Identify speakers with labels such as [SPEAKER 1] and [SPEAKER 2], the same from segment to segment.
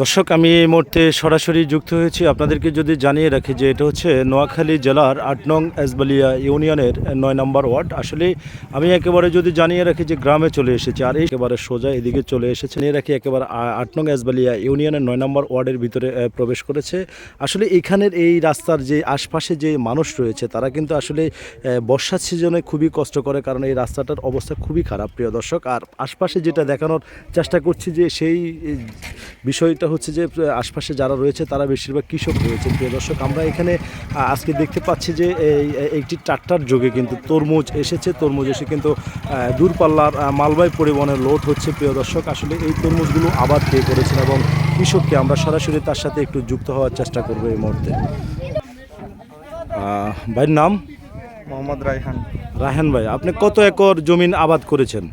[SPEAKER 1] দর্শক, আমি এই মুহূর্তে সরাসরি যুক্ত হয়েছি। আপনাদেরকে যদি জানিয়ে রাখি যে এটা হচ্ছে নোয়াখালী জেলার আট নং এসবালিয়া ইউনিয়নের নয় নম্বর ওয়ার্ড। আসলে আমি একেবারে যদি জানিয়ে রাখি যে গ্রামে চলে এসেছি, আর একেবারে সোজা এদিকে চলে এসেছে। নিয়ে রাখি একেবারে আট নং এসবালিয়া ইউনিয়নের নয় নম্বর ওয়ার্ডের ভিতরে প্রবেশ করেছে। আসলে এখানের এই রাস্তার যে আশপাশে যে মানুষ রয়েছে, তারা কিন্তু আসলে বর্ষার সিজনে খুবই কষ্ট করে, কারণ এই রাস্তাটার অবস্থা খুবই খারাপ, প্রিয় দর্শক। আর আশপাশে যেটা দেখানোর চেষ্টা করছি যে সেই বিষয়টা হচ্ছে যে আশপাশে যারা রয়েছে তারা বেশিরভাগ কৃষক রয়েছে। প্রিয় দর্শক, আমরা এখানে আজকে দেখতে পাচ্ছি যে একটি ট্রাক্টর যোগে কিন্তু তরমুজ এসেছে। তরমুজ এসে কিন্তু দূরপাল্লার মালবাহী পরিবহনের লোড হচ্ছে। প্রিয় দর্শক, আসলে এই তরমুজগুলো আবাদ কে করেছেন এবং কৃষককে আমরা সরাসরি তার সাথে একটু যুক্ত হওয়ার চেষ্টা করব এই মুহূর্তে। ভাইয়ের নাম?
[SPEAKER 2] মোহাম্মদ রাইহান
[SPEAKER 1] রাহেন ভাই আপনি কত একর জমিন আবাদ করেছেন?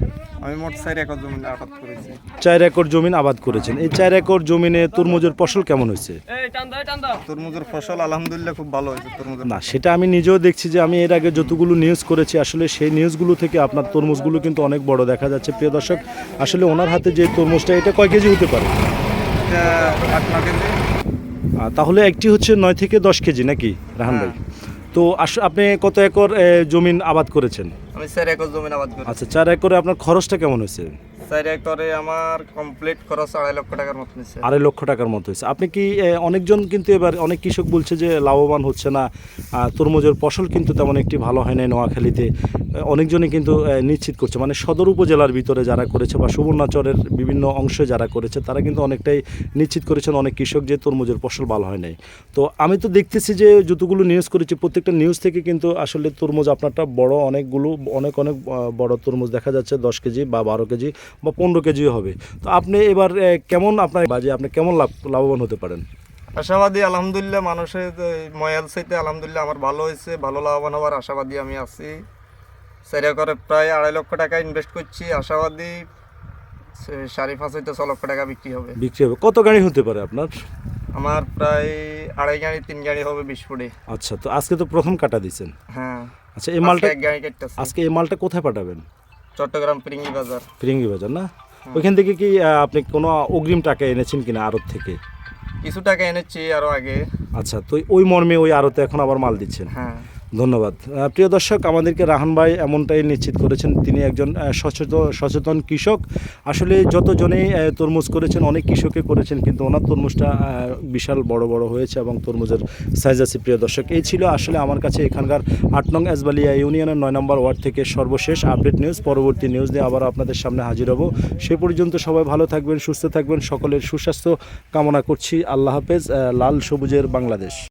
[SPEAKER 2] আমি মোট চার একর জমি আবাদ করেছি।
[SPEAKER 1] চার একর জমিন আবাদ করেছেন। এই চার একর জমিনে তরমুজের ফসল কেমন হয়েছে?
[SPEAKER 2] তরমুজের ফসল আলহামদুলিল্লাহ খুব ভালো হয়েছে তরমুজের
[SPEAKER 1] না সেটা আমি নিজেও দেখছি যে আমি এর আগে যতগুলো নিউজ করেছি আসলে সেই নিউজগুলো থেকে আপনার তরমুজগুলো কিন্তু অনেক বড় দেখা যাচ্ছে। প্রিয় দর্শক আসলে ওনার হাতে যে তরমুজটা এটা কয় কেজি হতে পারে?
[SPEAKER 2] এটা আট কেজি।
[SPEAKER 1] তাহলে একটি হচ্ছে নয় থেকে দশ কেজি নাকি রাহান ভাই? তো আস আপনি কত একর জমিন আবাদ করেছেন?
[SPEAKER 2] আমি চার একর জমিন আবাদ করেছি।
[SPEAKER 1] আচ্ছা চার একরে আপনার খরচটা কেমন হয়েছে?
[SPEAKER 2] চার একরে আমার কমপ্লিট খরচ আড়াই লক্ষ টাকার মতো
[SPEAKER 1] আড়াই লক্ষ টাকার মতো হয়েছে। আপনি কি অনেকজন কিন্তু এবার, অনেক কৃষক বলছে যে লাভবান হচ্ছে না তরমুজের ফসল কিন্তু তেমন একটি ভালো হয় নাই নোয়াখালীতে। অনেকজনই কিন্তু নিশ্চিত করছে। মানে সদর উপজেলার ভিতরে যারা করেছে বা সুবর্ণাচরের বিভিন্ন অংশে যারা করেছে, তারা কিন্তু অনেকটাই নিশ্চিত করেছেন অনেক কৃষক যে তরমুজের ফসল ভালো হয় নাই। তো আমি তো দেখতেছি যে যতগুলো নিউজ করেছি, প্রত্যেকটা নিউজ থেকে কিন্তু আসলে তরমুজ আপনারটা বড় অনেকগুলো, অনেক অনেক বড় তরমুজ দেখা যাচ্ছে, দশ কেজি বা বারো কেজি। বা পনেরো কেজিও হবে। তো আপনি এবার কেমন আপনার বাজে আপনি কেমন লাভ লাভবান হতে পারেন?
[SPEAKER 2] আশাবাদী আলহামদুলিল্লাহ মানুষের ময়াল চাইতে আলহামদুলিল্লাহ আমার ভালো হয়েছে ভালো লাভবান হওয়ার আশাবাদী আমি আছি। চার একরে প্রায় আড়াই লক্ষ টাকা ইনভেস্ট করছি আশাবাদী সাড়ে পাঁচ হইতে ছ লক্ষ টাকা বিক্রি হবে।
[SPEAKER 1] বিক্রি হবে। কত গাড়ি হতে পারে আপনার?
[SPEAKER 2] আমার প্রায় আড়াই গাড়ি তিন গাড়ি হবে বিশ ফুটে
[SPEAKER 1] আচ্ছা তো আজকে তো প্রথম কাটা দিয়েছেন।
[SPEAKER 2] হ্যাঁ
[SPEAKER 1] আচ্ছা এই মালটা
[SPEAKER 2] আজকে
[SPEAKER 1] এই মালটা কোথায় পাঠাবেন?
[SPEAKER 2] চট্টগ্রাম ফিরিঙ্গি বাজার।
[SPEAKER 1] ফিরিঙ্গি বাজার না? ওইখান থেকে কি আপনি কোনো অগ্রিম টাকা এনেছেন কিনা আড়ত থেকে?
[SPEAKER 2] কিছু টাকা এনেছি আরও আগে।
[SPEAKER 1] আচ্ছা তো ওই মর্মে ওই আরতে এখন আবার মাল দিচ্ছেন?
[SPEAKER 2] হ্যাঁ।
[SPEAKER 1] ধন্যবাদ। প্রিয় দর্শক, আমাদেরকে রাহান ভাই এমনটাই নিশ্চিত করেছেন। তিনি একজন সচেতন সচেতন কৃষক। আসলে যতজনেই তরমুজ করেছেন, অনেক কৃষকে করেছেন, কিন্তু ওনার তরমুজটা বিশাল বড় বড় হয়েছে এবং তরমুজের সাইজ আছে, প্রিয় দর্শক। এই ছিল আসলে আমার কাছে এখানকার আট নং এসবালিয়া ইউনিয়নের নয় নম্বর ওয়ার্ড থেকে সর্বশেষ আপডেট নিউজ। পরবর্তী নিউজ নিয়ে আবার আপনাদের সামনে হাজির হব। সে পর্যন্ত সবাই ভালো থাকবেন, সুস্থ থাকবেন। সকলের সুস্বাস্থ্য কামনা করছি। আল্লাহ হাফেজ লাল সবুজের বাংলাদেশ।